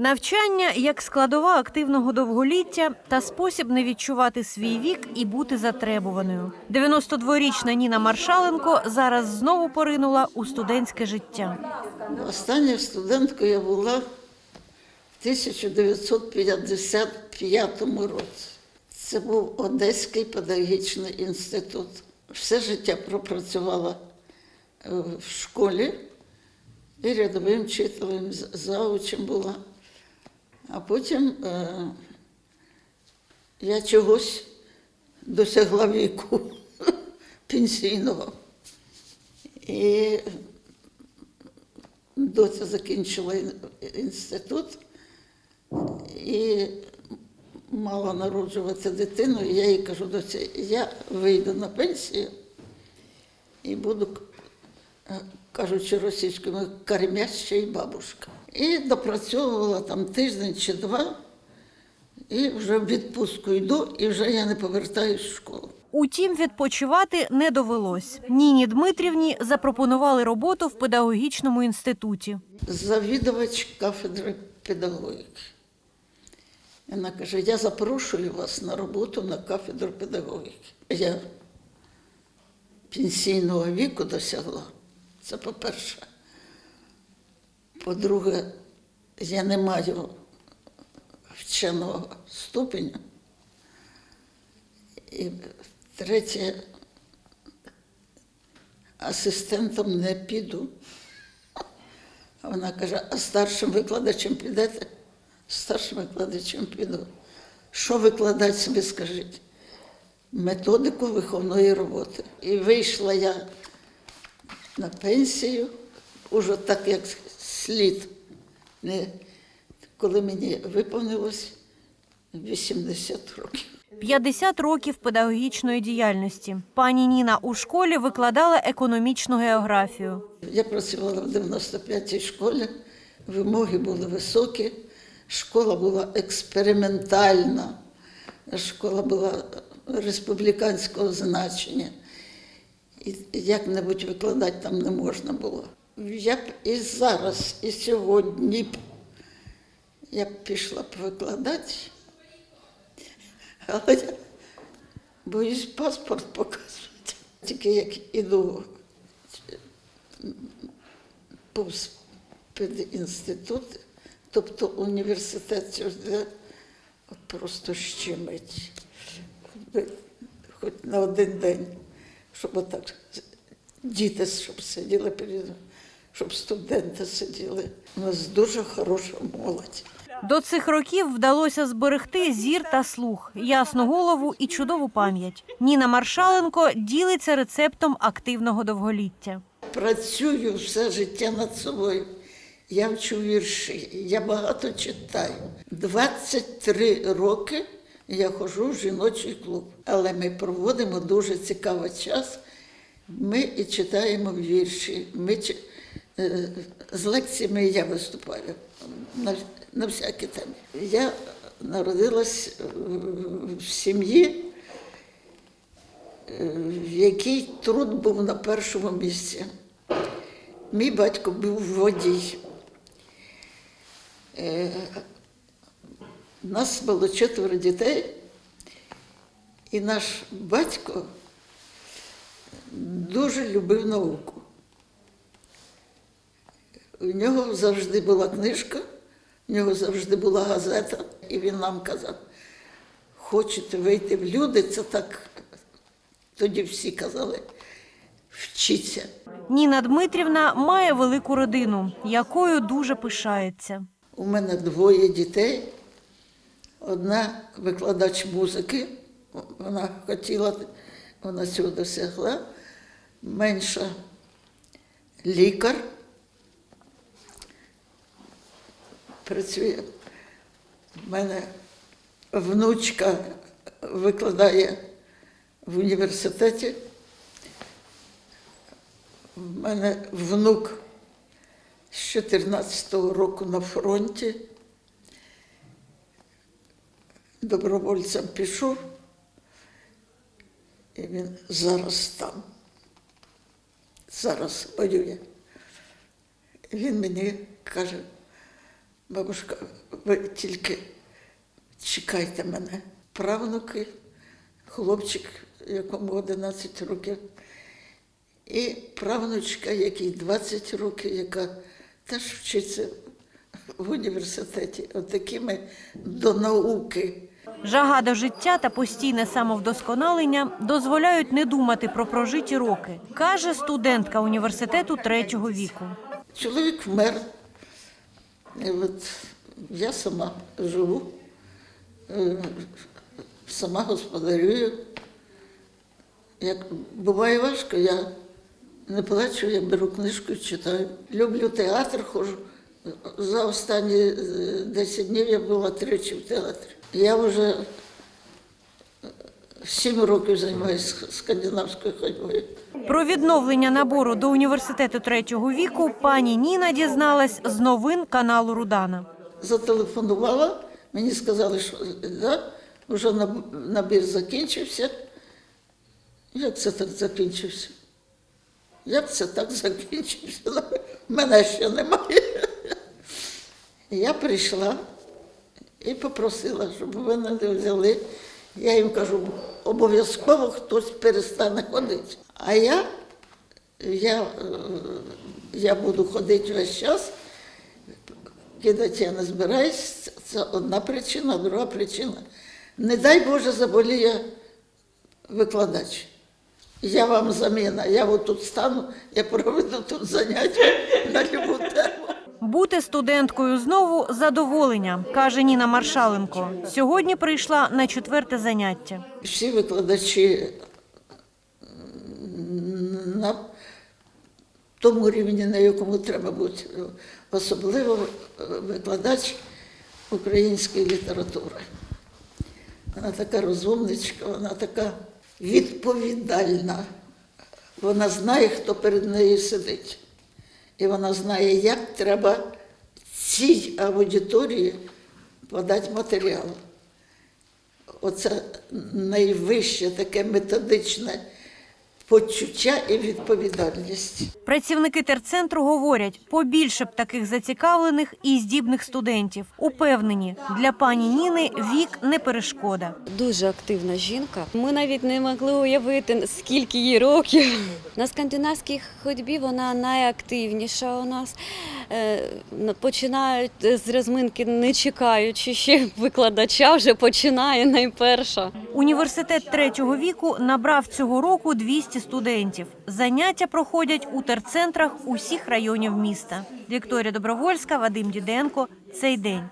Навчання як складова активного довголіття та спосіб не відчувати свій вік і бути затребуваною. 92-річна Ніна Маршаленко зараз знову поринула у студентське життя. Останньою студенткою я була в 1955 році. Це був Одеський педагогічний інститут. Все життя пропрацювала е, в школі і рядовим вчителем, заучем була. А потім е, я чогось досягла віку пенсійного. І доця закінчила інститут і мала народжувати дитину. І я їй кажу, доця, я вийду на пенсію і буду, е, кажучи російською, кормяща бабушка. І допрацьовувала там тиждень чи два, і вже в відпустку йду, і вже я не повертаюсь в школу. Утім, відпочивати не довелось. Ніні Дмитрівні запропонували роботу в педагогічному інституті. завідувач кафедри педагогіки. Вона каже, я запрошую вас на роботу на кафедру педагогіки. Я пенсійного віку досягла. Це по-перше. По-друге, я не маю вченого ступеня. І третє, асистентом не піду. Вона каже, а старшим викладачем підете? Старшим викладачем піду. Що викладати собі, скажіть? Методику виховної роботи. І вийшла я на пенсію, уже так як слід. Не, коли мені виповнилось 80 років. 50 років педагогічної діяльності. Пані Ніна у школі викладала економічну географію. Я працювала в 95-й школі, вимоги були високі, школа була експериментальна, школа була республіканського значення. І як-небудь викладати там не можна було. Я б і зараз, і сьогодні б я б пішла б викладати, але я боюсь паспорт показувати. Тільки як іду повз педінститут, тобто університет просто щемить. Хоч на один день, щоб отак діти щоб сиділи перед, щоб студенти сиділи. У нас дуже хороша молодь. До цих років вдалося зберегти зір та слух, ясну голову і чудову пам'ять. Ніна Маршаленко ділиться рецептом активного довголіття. Працюю все життя над собою. Я вчу вірші, я багато читаю. 23 роки я ходжу в жіночий клуб, але ми проводимо дуже цікавий час. Ми і читаємо вірші. Ми з лекціями я виступаю на, на всякі теми. Я народилась е, в сім'ї, е, в якій труд був на першому місці. Мій батько був водій. Е, Нас було четверо дітей, і наш батько дуже любив науку. У нього завжди була книжка, у нього завжди була газета, і він нам казав, хочете вийти в люди, це так. Тоді всі казали, вчіться. Ніна Дмитрівна має велику родину, якою дуже пишається. У мене двоє дітей. Одна викладач музики, вона хотіла, вона цього досягла. Менша лікар. Працює. У мене внучка викладає в університеті. У мене внук з 14-го року на фронті. Добровольцем пішов, і він зараз там. Зараз воює. Він мені каже, Бабушка, ви тільки чекайте мене. Правнуки, хлопчик, якому 11 років, і правнучка, якій 20 років, яка теж вчиться в університеті. Отакі ми до науки. Жага до життя та постійне самовдосконалення дозволяють не думати про прожиті роки, каже студентка університету третього віку. Чоловік вмер. І от я сама живу, е, сама господарюю. Як буває важко, я не плачу, я беру книжку і читаю. Люблю театр, ходжу. За останні е, 10 днів я була тричі в театрі. Я вже е, сім років займаюся скандинавською ходьбою. Про відновлення набору до університету третього віку пані Ніна дізналась з новин каналу Рудана. Зателефонувала, мені сказали, що да, вже набір закінчився. Як це так закінчився? Як це так закінчився? Мене ще немає. Я прийшла і попросила, щоб мене не взяли. Я їм кажу, обов'язково хтось перестане ходити. А я, я, е, я буду ходити весь час, кидати я не збираюсь. Це- одна причина, друга причина. Не дай Боже заболіє викладач. Я вам заміна. Я отут стану, я проведу тут заняття на любу тему. Бути студенткою знову задоволення, каже Ніна Маршаленко. Сьогодні прийшла на четверте заняття. Всі викладачі на тому рівні, на якому треба бути. Особливо е, викладач української літератури. Вона така розумничка, вона така відповідальна. Вона знає, хто перед нею сидить. І вона знає, як треба цій аудиторії подати матеріал. Оце найвище таке методичне почуття і відповідальність. Працівники терцентру говорять, побільше б таких зацікавлених і здібних студентів. Упевнені, для пані Ніни вік не перешкода. Дуже активна жінка. Ми навіть не могли уявити, скільки їй років. На скандинавській ходьбі вона найактивніша у нас. Е, Починають з розминки, не чекаючи ще викладача, вже починає найперша. Університет третього віку набрав цього року 200 студентів. Заняття проходять у терцентрах усіх районів міста. Вікторія Добровольська, Вадим Діденко. Цей день.